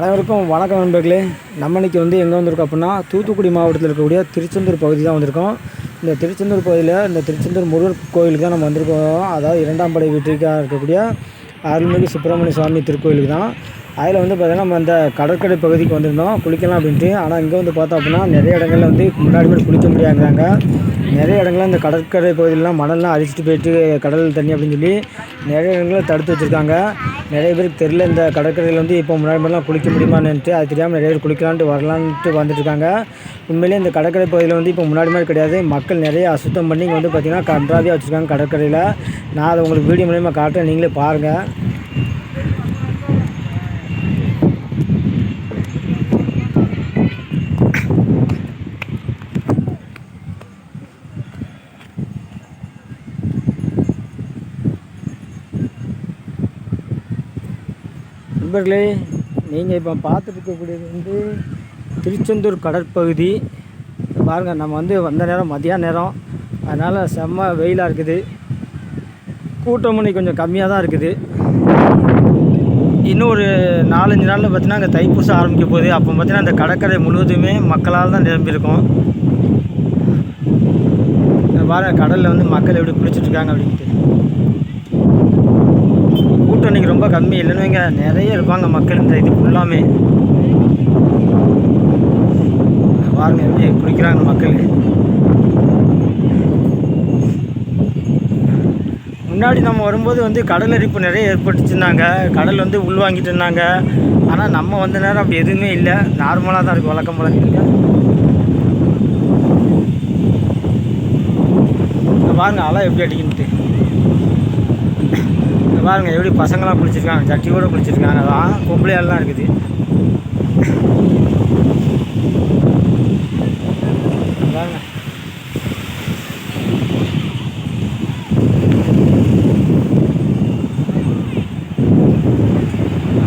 அனைவருக்கும் வணக்கம் நண்பர்களே. நம்ம இன்றைக்கி வந்து எங்கே வந்திருக்கோம் அப்படின்னா தூத்துக்குடி மாவட்டத்தில் இருக்கக்கூடிய திருச்செந்தூர் பகுதி தான் வந்திருக்கோம். இந்த திருச்செந்தூர் பகுதியில் இந்த திருச்செந்தூர் முருகர் கோயிலுக்கு தான் நம்ம வந்திருக்கோம். அதாவது இரண்டாம் படை வீட்டுக்காக இருக்கக்கூடிய அருள்மிகு சுப்பிரமணிய சுவாமி திருக்கோயிலுக்கு தான். அதில் வந்து பார்த்திங்கன்னா நம்ம இந்த கடற்கரை பகுதிக்கு வந்திருந்தோம். குளிக்கலாம் அப்படின்ட்டு. ஆனால் இங்கே வந்து பார்த்தோம் அப்படின்னா நிறைய இடங்களில் வந்து முன்னாடி மாதிரி குளிக்க முடியாங்கிறாங்க நிறைய இடங்கள்ல இந்த கடற்கரை பகுதியிலலாம் மணல்லாம் அழிச்சிட்டு போயிட்டு கடல் தண்ணி அப்படின்னு சொல்லி நிறைய இடங்களில் தடுத்து வச்சுருக்காங்க. நிறைய பேருக்கு தெரில இந்த கடற்கரையில் வந்து இப்போ முன்னாடி மாதிரிலாம் குளிக்க முடியுமான்னுட்டு. அது தெரியாமல் நிறைய பேர் குளிக்கலான்ட்டு வரலான்ட்டு வந்துட்டுருக்காங்க. உண்மையிலேயே இந்த கடற்கரை பகுதியில் வந்து இப்போ முன்னாடி மாதிரி கிடையாது. மக்கள் நிறைய அசுத்தம் பண்ணி இங்கே வந்து பார்த்திங்கன்னா கன்றாவியாக வச்சுருக்காங்க கடற்கரையில். நான் அதை உங்களுக்கு வீடியோ மூலயமா காட்டுறேன். நீங்களே பாருங்கள் நண்பர்களே நீங்கள் இப்போ பார்த்துட்ருக்கக்கூடியது வந்து திருச்செந்தூர் கடற்பகுதி. பாருங்கள் நம்ம வந்து வந்த நேரம் மதியான நேரம். அதனால் செம்ம வெயிலாக இருக்குது. கூட்டம் மணி கொஞ்சம் கம்மியாக தான் இருக்குது. இன்னும் ஒரு நாலஞ்சு நாளில் பார்த்தீங்கன்னா அங்கே தைப்பூசம் ஆரம்பிக்க போகுது. அப்போ பார்த்தீங்கன்னா அந்த கடற்கரை முழுவதுமே மக்களால் தான் நிரம்பியிருக்கும் பாருங்கள் கடலில் வந்து மக்கள் எப்படி குளிச்சுட்ருக்காங்க அப்படின்ட்டு. ரொம்ப கம்மி. இல்லைன்னு வைங்க நிறைய இருப்பாங்க மக்கள் இந்த இது ஃபுல்லாமே பாருங்க எப்படி குடிக்கிறாங்க மக்கள். முன்னாடி நம்ம வரும்போது வந்து கடல் அரிப்பு நிறைய ஏற்பட்டுச்சுருந்தாங்க கடல் வந்து உள்வாங்கிட்டு இருந்தாங்க. ஆனால் நம்ம வந்த நேரம் அப்படி எதுவுமே இல்லை. நார்மலாக தான் இருக்குது வழக்கம் போல இருக்குங்க பாருங்க அலை எப்படி அடிக்குன்ட்டு. பாருங்க எப்படி பசங்களாம் குளிச்சிருக்காங்க கூட குளிச்சிருக்காங்க. அதான் பொம்பளையாலாம் இருக்குது. பாருங்க.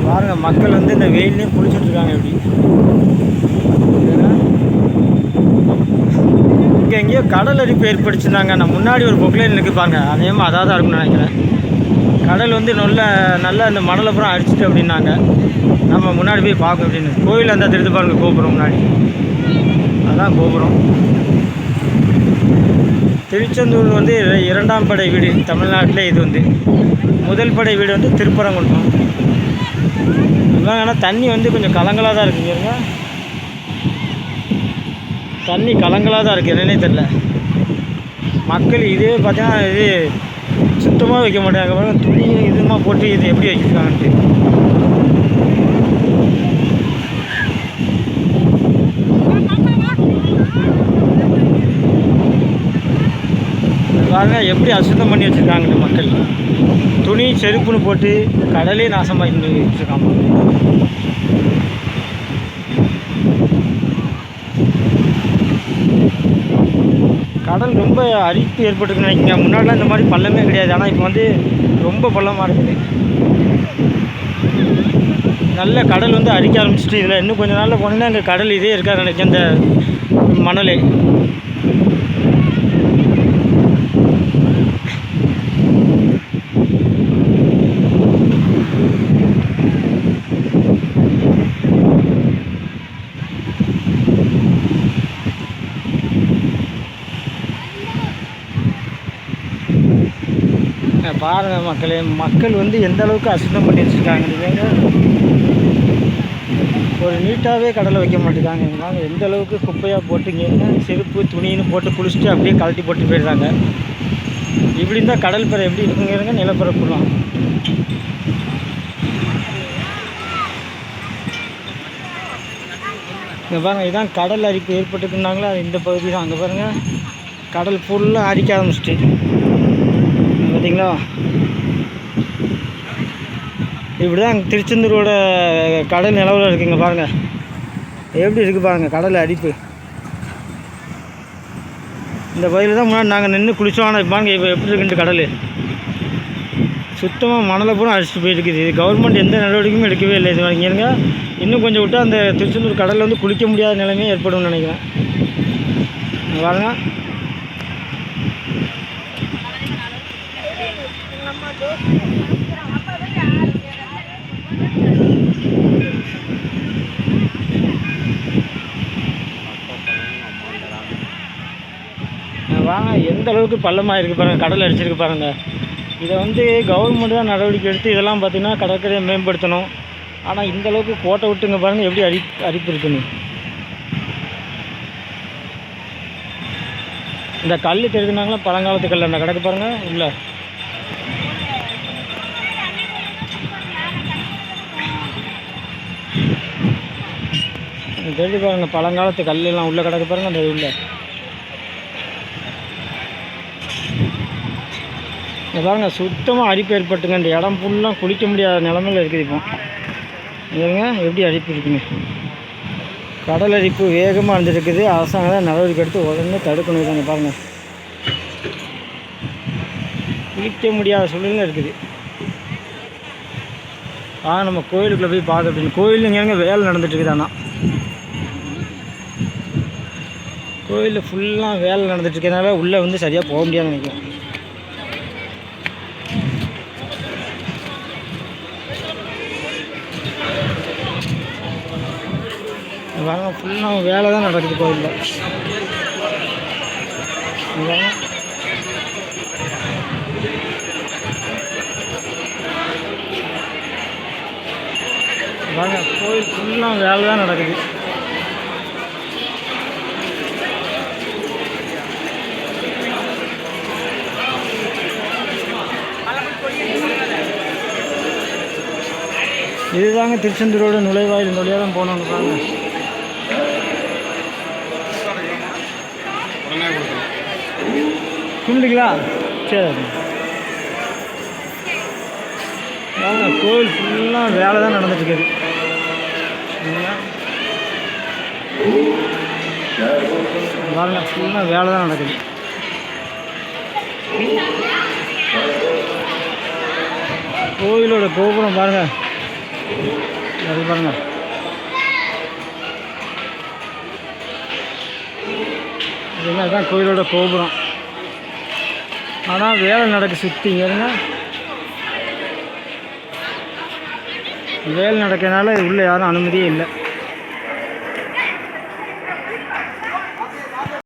பாருங்க மக்கள் வந்து இந்த வெயிலையும் குளிச்சுட்ருக்காங்க எப்படி இங்கே எங்கேயோ கடல் அரிப்பு ஏற்படுத்திருந்தாங்க நான் முன்னாடி ஒரு பொக்லைன் இருக்கு பாருங்க. மாதிரி அதாக தான் இருக்கும்னு நினைக்கிறேன். கடல் வந்து நல்ல நல்லா அந்த மணலை புறம் அடிச்சிட்டு அப்படின்னாங்க. நம்ம முன்னாடி போய் பார்க்கணும் அப்படின்னு. கோவில் அந்த திருத்து பாருங்கள் கோபுரம் முன்னாடி. அதான் கோபுரம். திருச்செந்தூர் வந்து இரண்டாம் படை வீடு தமிழ்நாட்டில் இது வந்து. முதல் படை வீடு வந்து திருப்பரங்குன்றம். இவங்க ஆனால் தண்ணி வந்து கொஞ்சம் கலங்கலாக தான் இருக்குது இருங்க. தண்ணி கலங்கலாக தான் இருக்குது என்னன்னே தெரில மக்கள் இதே பார்த்தீங்கன்னா இது சுத்தமாக வைக்க மாட்டாங்க பாருங்க துணி இதுமா போட்டு இது எப்படி வைக்கிறாங்கன்ட்டு பாருங்க எப்படி அசுத்தம் பண்ணி வச்சுருக்காங்க மக்கள். துணி செருப்புன்னு போட்டு கடலே நாசமாக வச்சுருக்காங்க. கடல் ரொம்ப அரிப்பு ஏற்பட்டுருக்குன்னு நினைக்கிறேன். முன்னாடிலாம் இந்த மாதிரி பள்ளமே கிடையாது. ஆனால் இப்போ வந்து ரொம்ப பள்ளமாக இருக்குது. நல்ல கடல் வந்து அரிக்க ஆரம்பிச்சிட்டு இதில். இன்னும் கொஞ்ச நாளில் போனீங்கன்னா அங்கே கடல் இதே இருக்காது நினைக்கிறேன். இந்த மணலே. இங்க பாருங்க மக்களே மக்கள் வந்து எந்த அளவுக்கு அசுத்தம் பண்ணி வச்சுருக்காங்க ஒரு நீட்டாகவே கடலை வைக்க மாட்டேங்காங்க எந்த அளவுக்கு குப்பையாக போட்டுங்கன்னா செருப்பு துணின்னு போட்டு குளிச்சுட்டு அப்படியே கழட்டி போட்டு போயிடுறாங்க. இப்படி இருந்தால் கடல் பெற எப்படி இருக்குங்கிறங்க நிலப்பரப்புலாம். இங்கே பாருங்கள் இதான் கடல் அரிப்பு ஏற்பட்டுக்குன்னாங்களா அது இந்த பகுதி தான் அங்கே பாருங்கள் கடல் ஃபுல்லாக அரிக்க ஆரம்பிச்சிட்டு. பார்த்தீங்களா? இப்படி தான் திருச்செந்தூரோட கடல் நிலவில் இருக்குங்க பாருங்கள் எப்படி இருக்குது பாருங்கள் கடல் அடிப்பு. இந்த பகுதியில் தான் முன்னாடி நாங்கள் நின்று குளிச்சோம். ஆனால் இப்போ பாருங்க இப்போ எப்படி இருக்குன்ட்டு கடல். சுத்தமாக மணலை பூரா அடிச்சுட்டு போயிருக்குது இது கவர்மெண்ட் எந்த நடவடிக்கையும் எடுக்கவே இல்லை. இது வரைக்கும் இன்னும் கொஞ்சம் விட்டால் அந்த திருச்செந்தூர் கடலில் வந்து குளிக்க முடியாத நிலைமையே ஏற்படும்னு நினைக்கிறேன். இங்க வாங்க. எந்த அளவுக்கு பள்ளமாக இருக்குது பாருங்கள் கடலை அடிச்சிருக்கு பாருங்கள் இதை வந்து கவர்மெண்ட் தான் நடவடிக்கை எடுத்து இதெல்லாம் பார்த்திங்கன்னா கடற்கரையை மேம்படுத்தணும். ஆனால் இந்த அளவுக்கு கோட்டை விட்டுங்க பாருங்க. எப்படி அடி அரிப்பு இந்த கல் தெரிஞ்சுனாங்களா பழங்காலத்து கல் அந்த கிடக்கு பாருங்கள் இல்லை கொஞ்சம் தேடி பாருங்க பழங்காலத்து கல் எல்லாம் உள்ள கிடக்கு பாருங்க அந்த உள்ள. இங்கே பாருங்க சுத்தமாக அரிப்பு ஏற்பட்டுங்க. இந்த இடம் ஃபுல்லாக குளிக்க முடியாத நிலமையில இருக்குது இப்போ. ஏங்க எப்படி அரிப்பு இருக்குங்க கடல் அரிப்பு வேகமாக இருந்துருக்குது அரசாங்கம் தான் நடவடிக்கை எடுத்து உடனே தடுக்கணும் இதாங்க பாருங்கள் குளிக்க முடியாத சூழ்நிலை இருக்குது. ஆ நம்ம கோயிலுக்குள்ளே போய் பார்க்க அப்படின்னு. கோயில் எங்க வேலை நடந்துட்டு இருக்குது ஆனால் கோயிலில் ஃபுல்லாக வேலை நடந்துட்டுருக்கனால உள்ளே வந்து சரியாக போக முடியாதுன்னு நினைக்கிறேன். வாங்க ஃபுல்லாக வேலை தான் நடக்குது கோயிலில். வாங்க. கோயில் ஃபுல்லாக வேலை தான் நடக்குது. இதுதாங்க திருச்செந்தூரோட நுழைவாயில். இந்த வழியாக தான் போனோம்னு பாருங்க கும்பிடுங்களா சரி. வாங்க கோவில் ஃபுல்லாக வேலை தான் நடந்துட்டுருக்குது. பாருங்க ஃபுல்லாக வேலை தான் நடக்குது. கோவிலோட கோபுரம் பாருங்கள் அது பாருங்க. இதுங்க தான் கோயிலோட கோபுரம். ஆனால் வேலை நடக்கு சுற்றிங்க இருங்க வேலை நடக்கிறனால உள்ளே யாரும் அனுமதியே இல்லை.